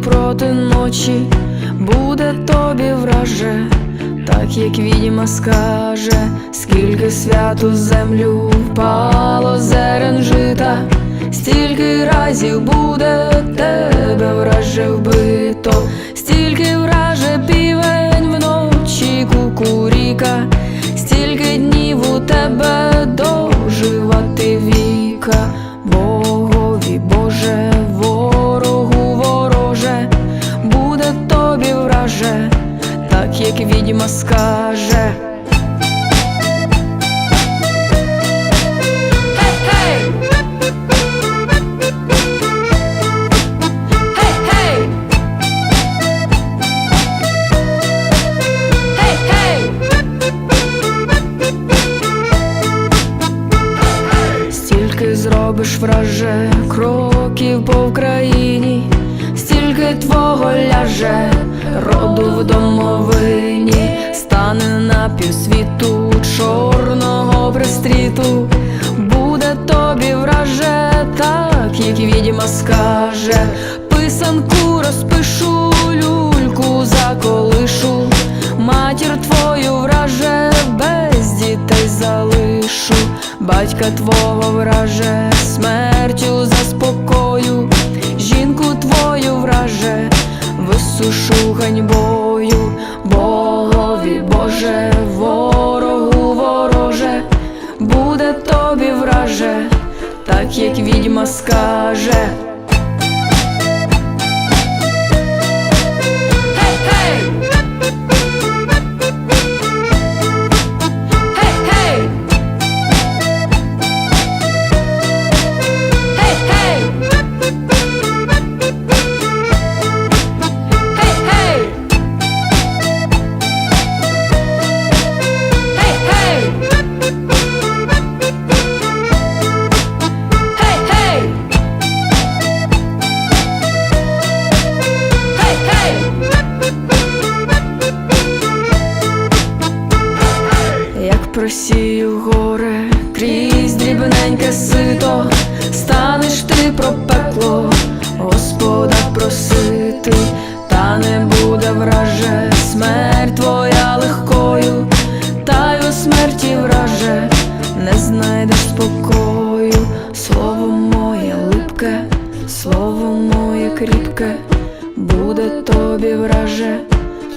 проти ночі, буде тобі враже, так як відьма скаже, скільки святу землю впало зерен жита, стільки разів буде тебе враже вбито, стільки враже півень вночі кукуріка, стільки днів у тебе доживати віка, Богові Боже, відьма скаже. Стільки зробиш враже кроків по Вкраїні, стільки твого ляже. Роду в домовині, стане на півсвіту чорного пристріту, буде тобі враже, так як відьма скаже, писанку розпишу, люльку заколишу, матір твою враже, без дітей залишу, батька твого враже, смертю висушу ганьбою, Богові Боже, ворогу вороже, буде тобі враже, так як відьма скаже. Просію горе крізь дрібненьке сито, станеш ти про пекло, Господа просити, та не буде враже, смерть твоя легкою, та й у смерті враже, не знайдеш спокою, слово моє липке, слово моє кріпке, буде тобі враже.